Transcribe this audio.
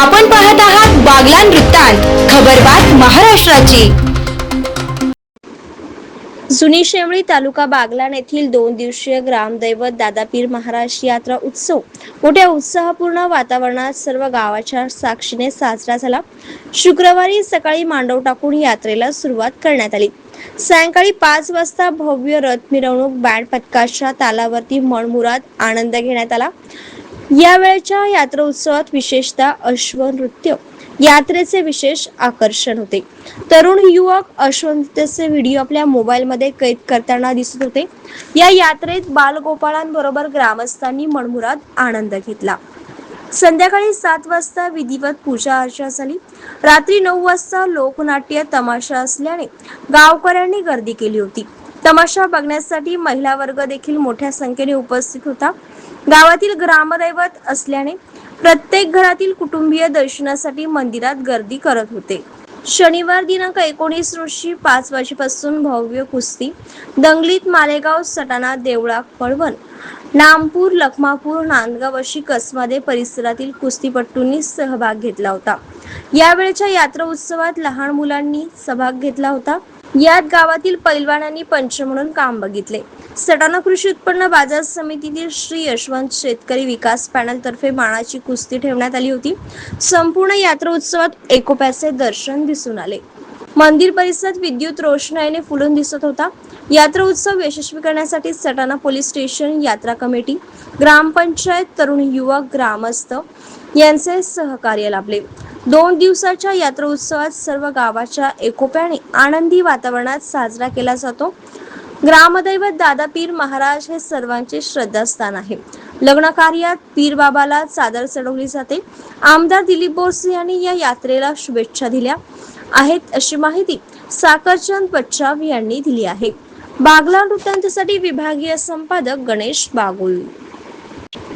आपण पाहत आहात बागलान वृत्तांत खबरबात महाराष्ट्राची. जुनी शेवळी तालुका बागलाण येथील दोन दिवसीय ग्रामदैवत दादापीर महाराज यात्रा उत्सव. मोठ्या उत्साहपूर्ण वातावरणात सर्व गावाच्या साक्षीने साजरा झाला. शुक्रवारी सकाळी मांडव टाकून यात्रेला सुरुवात करण्यात आली. सायंकाळी पाच वाजता भव्य रथ मिरवणूक बँड पथकाच्या तालावरती मनमुराद आनंद घेण्यात आला. यावेळच्या यात्रा उत्सवात विशेषतः अश्वनृत्य यात्रेचे विशेष आकर्षण होते. तरुण युवक अश्वनृत्याचे व्हिडिओ आपल्या मोबाईलमध्ये कैद करताना दिसत होते. या यात्रेत बालगोपाळांबरोबर ग्रामस्थांनी मनमुराद आनंद घेतला. संध्याकाळी सात वाजता विधिवत पूजा अर्चा झाली. रात्री नऊ वाजता लोकनाट्य तमाशा असल्याने गावकऱ्यांनी गर्दी केली होती. तमाशा बघण्यासाठी महिला वर्ग देखील मोठ्या संख्येने उपस्थित होता. गावातील ग्रामदैवत असल्याने प्रत्येक घरातील कुटुंबीय दर्शनासाठी मंदिरात गर्दी करत होते. शनिवार दिनांक एकोणीस रोजी पाच वाजेपासून भव्य कुस्ती दंगलीत मालेगाव सटाणा देवळा पळवण नामपूर लखमापूर नांदगाव अशी कसमादे परिसरातील कुस्तीपट्टूंनी सहभाग घेतला होता. यावेळच्या यात्रा उत्सवात लहान मुलांनी सहभाग घेतला होता. यात गावातील पैलवानांनी पंच म्हणून काम बघितले. सटाणा कृषी उत्पन्न बाजार समितीतील श्री यशवंत शेतकरी विकास पॅनल तर्फे मानाची कुस्ती ठेवण्यात आली होती. संपूर्ण यात्रा उत्सवात एकोप्याचे दर्शन दिसून आले. मंदिर परिसरात विद्युत रोषणाईने फुलून दिसत होता. यात्रा उत्सव यशस्वी करण्यासाठी सटाणा पोलीस स्टेशन यात्रा कमिटी ग्रामपंचायत तरुण युवक ग्रामस्थ यांचे सहकार्य लाभले. दोन दिवसाच्या यात्रा उत्सवात सर्व गावाच्या एकोप्याने आनंदी वातावरणात साजरा केला जातो. ग्रामदैवत दादापीर महाराज हे सर्वांचे श्रद्धास्थान आहे. लग्न कार्यात पीर बाबाला चादर चढवली जाते. आमदार दिलीप बोरसे यांनी या यात्रेला शुभेच्छा दिल्या आहेत अशी माहिती साकरचंद पच्छाव यांनी दिली आहे. बागला वृत्तांतसाठी विभागीय संपादक गणेश बागुल.